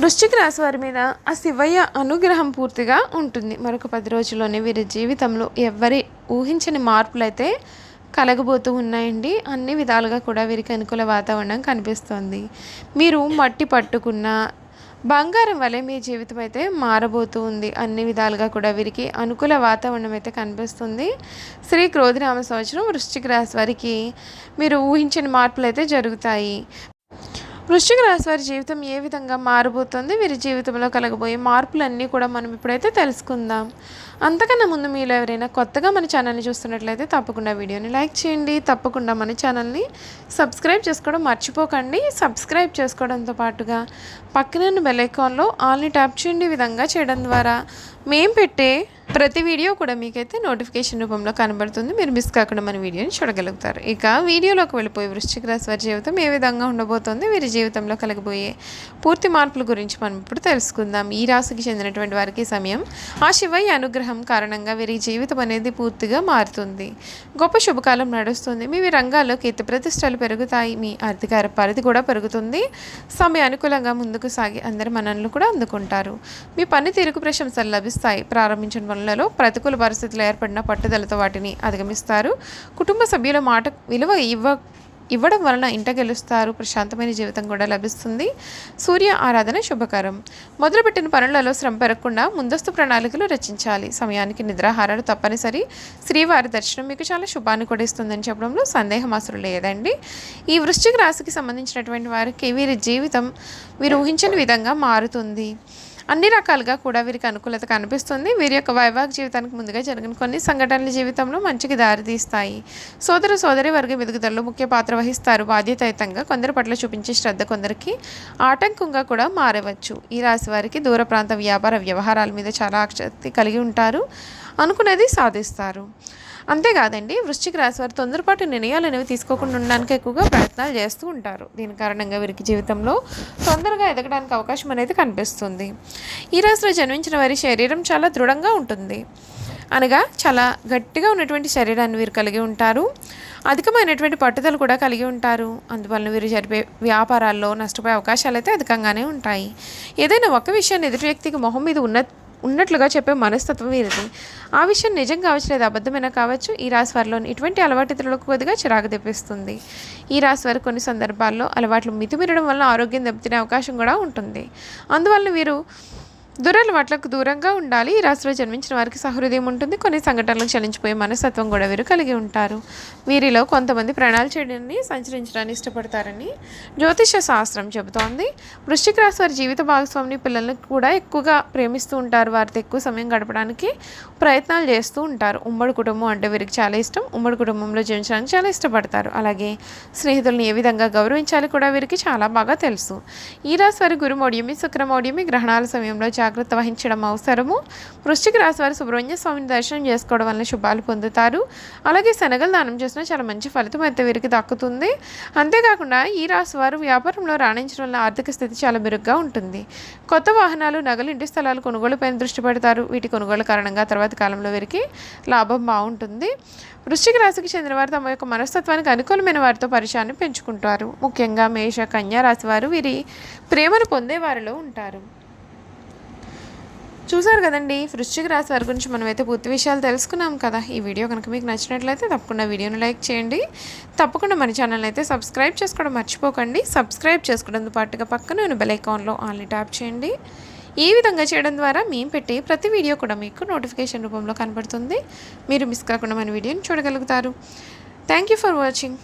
వృశ్చిక రాశి వారి మీద ఆ శివయ్య అనుగ్రహం పూర్తిగా ఉంటుంది. మరొక పది రోజుల్లోనే వీరి జీవితంలో ఎవరి ఊహించని మార్పులు అయితే కలగబోతూ ఉన్నాయండి. అన్ని విధాలుగా కూడా వీరికి అనుకూల వాతావరణం కనిపిస్తుంది. మీరు మట్టి పట్టుకున్న బంగారం వలె మీ జీవితం అయితే మారబోతూ ఉంది. అన్ని విధాలుగా కూడా వీరికి అనుకూల వాతావరణం అయితే కనిపిస్తుంది. శ్రీ క్రోధినామ సంవత్సరం వృశ్చిక రాశి వారికి మీరు ఊహించని మార్పులు అయితే జరుగుతాయి. వృశ్చిక రాశి వారి జీవితం ఏ విధంగా మారబోతుంది? వీరి జీవితంలో కలగబోయే మార్పులన్నీ కూడా మనం ఇప్పుడైతే తెలుసుకుందాం. అంతకన్నా ముందు మీలో ఎవరైనా కొత్తగా మన ఛానల్ని చూస్తున్నట్లయితే తప్పకుండా వీడియోని లైక్ చేయండి. తప్పకుండా మన ఛానల్ని సబ్స్క్రైబ్ చేసుకోవడం మర్చిపోకండి. సబ్స్క్రైబ్ చేసుకోవడంతో పాటుగా పక్కన బెల్ ఐకాన్లో ఆల్ని ట్యాప్ చేయండి విధంగా చేయడం ద్వారా. మేము పెట్టే ప్రతి వీడియో కూడా మీకైతే నోటిఫికేషన్ రూపంలో కనబడుతుంది. మీరు మిస్ కాకుండా మన వీడియోని చూడగలుగుతారు. ఇక వీడియోలోకి వెళ్ళిపోయి వృశ్చిక రాశి వారి జీవితం ఏ విధంగా ఉండబోతోంది? వీరి జీవితంలో కలగబోయే పూర్తి మార్పుల గురించి మనం ఇప్పుడు తెలుసుకుందాం. ఈ రాశికి చెందినటువంటి వారికి సమయం ఆ శివయ్య అనుగ్రహం కారణంగా వీరి జీవితం అనేది పూర్తిగా మారుతుంది. గొప్ప శుభకాలం నడుస్తుంది. మీ రంగాల్లో కీర్తి ప్రతిష్టలు పెరుగుతాయి. మీ అధికార పరిధి కూడా పెరుగుతుంది. సమయ అనుకూలంగా ముందుకు సాగి అందరి మనల్ని కూడా అందుకుంటారు. మీ పనితీరుకు ప్రశంసలు లభిస్తాయి. ప్రారంభించడం వల్ల పాలనలో ప్రతికూల పరిస్థితులు ఏర్పడిన పట్టుదలతో వాటిని అధిగమిస్తారు. కుటుంబ సభ్యుల మాట విలువ ఇవ్వ ఇవ్వడం వలన ఇంట గెలుస్తారు. ప్రశాంతమైన జీవితం కూడా లభిస్తుంది. సూర్య ఆరాధన శుభకరం. మొదలుపెట్టిన పనులలో శ్రమ పెరగకుండా ముందస్తు ప్రణాళికలు రచించాలి. సమయానికి నిద్రాహారాలు తప్పనిసరి. శ్రీవారి దర్శనం మీకు చాలా శుభాన్ని కూడా ఇస్తుందని చెప్పడంలో సందేహం అసలు లేదండి. ఈ వృశ్చిక రాశికి సంబంధించినటువంటి వారికి వీరి జీవితం వీరు ఊహించని విధంగా మారుతుంది. అన్ని రకాలుగా కూడా వీరికి అనుకూలత కనిపిస్తుంది. వీరి యొక్క వైవాహిక జీవితానికి ముందుగా జరిగిన కొన్ని సంఘటనల జీవితంలో మంచికి దారితీస్తాయి. సోదర సోదరి వర్గ ఎదుగుదలలో ముఖ్య పాత్ర వహిస్తారు. బాధ్యతాయుతంగా కొందరి పట్ల చూపించే శ్రద్ధ కొందరికి ఆటంకంగా కూడా మారవచ్చు. ఈ రాశి వారికి దూర ప్రాంత వ్యాపార వ్యవహారాల మీద చాలా ఆసక్తి కలిగి ఉంటారు. అనుకునేది సాధిస్తారు. అంతేకాదండి వృశ్చిక రాశి వారు తొందరపాటు నిర్ణయాలు అనేవి తీసుకోకుండా ఉండడానికి ఎక్కువగా ప్రయత్నాలు చేస్తూ ఉంటారు. దీని కారణంగా వీరికి జీవితంలో తొందరగా ఎదగడానికి అవకాశం అనేది కనిపిస్తుంది. ఈ రాశిలో జన్మించిన వారి శరీరం చాలా దృఢంగా ఉంటుంది. అనగా చాలా గట్టిగా ఉన్నటువంటి శరీరాన్ని వీరు కలిగి ఉంటారు. అధికమైనటువంటి పట్టుదల కూడా కలిగి ఉంటారు. అందువలన వీరు జరిపే వ్యాపారాల్లో నష్టపోయే అవకాశాలు అయితే అధికంగానే ఉంటాయి. ఏదైనా ఒక విషయాన్ని ఎదుటి వ్యక్తికి మొహం మీద ఉన్న ఉన్నట్లుగా చెప్పే మనస్తత్వం వీరిది. ఆ విషయం నిజం కావచ్చు లేదా అబద్ధమైనా కావచ్చు ఈ రాశి వారిలోని ఇటువంటి అలవాటు ఇతరులకు కొద్దిగా చిరాకు తెప్పిస్తుంది. ఈ రాశి వారు కొన్ని సందర్భాల్లో అలవాట్లు మితిమీరడం వల్ల ఆరోగ్యం దెబ్బతినే అవకాశం కూడా ఉంటుంది. అందువల్ల వీరు దురలవాట్లకు దూరంగా ఉండాలి. ఈ రాశిలో జన్మించిన వారికి సహృదయం ఉంటుంది. కొన్ని సంఘటనలకు చలించిపోయే మనస్తత్వం కూడా వీరు కలిగి ఉంటారు. వీరిలో కొంతమంది ప్రణాళిక చేయడాన్ని సంచరించడాన్ని ఇష్టపడతారని జ్యోతిష శాస్త్రం చెబుతోంది. వృశ్చిక రాశి వారి జీవిత భాగస్వామిని పిల్లల్ని కూడా ఎక్కువగా ప్రేమిస్తూ ఉంటారు. వారితో ఎక్కువ సమయం గడపడానికి ప్రయత్నాలు చేస్తూ ఉంటారు. ఉమ్మడి కుటుంబం అంటే వీరికి చాలా ఇష్టం. ఉమ్మడి కుటుంబంలో జీవించడానికి చాలా ఇష్టపడతారు. అలాగే స్నేహితులను ఏ విధంగా గౌరవించాలి కూడా వీరికి చాలా బాగా తెలుసు. ఈ రాశి వారి గురుమౌడ్యమి శుక్రమౌడియమి గ్రహణాల సమయంలో చాలా జాగ్రత్త వహించడం అవసరము. వృష్టికి రాశి వారు సుబ్రహ్మణ్య స్వామిని దర్శనం చేసుకోవడం వల్ల శుభాలు పొందుతారు. అలాగే శనగలు దానం చేసినా చాలా మంచి ఫలితం అయితే వీరికి దక్కుతుంది. అంతేకాకుండా ఈ రాశి వారు వ్యాపారంలో రాణించడం వల్ల ఆర్థిక స్థితి చాలా మెరుగ్గా ఉంటుంది. కొత్త వాహనాలు నగలు ఇంటి స్థలాలు కొనుగోలుపైన దృష్టి పెడతారు. వీటి కొనుగోలు కారణంగా తర్వాత కాలంలో వీరికి లాభం బాగుంటుంది. వృశ్చిక రాశికి చెందిన వారు తమ యొక్క మనస్తత్వానికి అనుకూలమైన వారితో పరిచయాన్ని పెంచుకుంటారు. ముఖ్యంగా మేష కన్యా రాశి వారు వీరి ప్రేమను పొందే వారిలో ఉంటారు. చూసారు కదండి వృశ్చిక రాశి వారి గురించి మనమైతే పూర్తి విషయాలు తెలుసుకున్నాం కదా. ఈ వీడియో కనుక మీకు నచ్చినట్లయితే తప్పకుండా వీడియోని లైక్ చేయండి. తప్పకుండా మన ఛానల్ అయితే సబ్స్క్రైబ్ చేసుకోవడం మర్చిపోకండి. సబ్స్క్రైబ్ చేసుకోవడంతో పాటుగా పక్కన బెల్ ఐకాన్లో ఆన్లీ ట్యాప్ చేయండి. ఈ విధంగా చేయడం ద్వారా మేము పెట్టే ప్రతి వీడియో కూడా మీకు నోటిఫికేషన్ రూపంలో కనబడుతుంది. మీరు మిస్ కాకుండా మన వీడియోని చూడగలుగుతారు. Thank you for watching.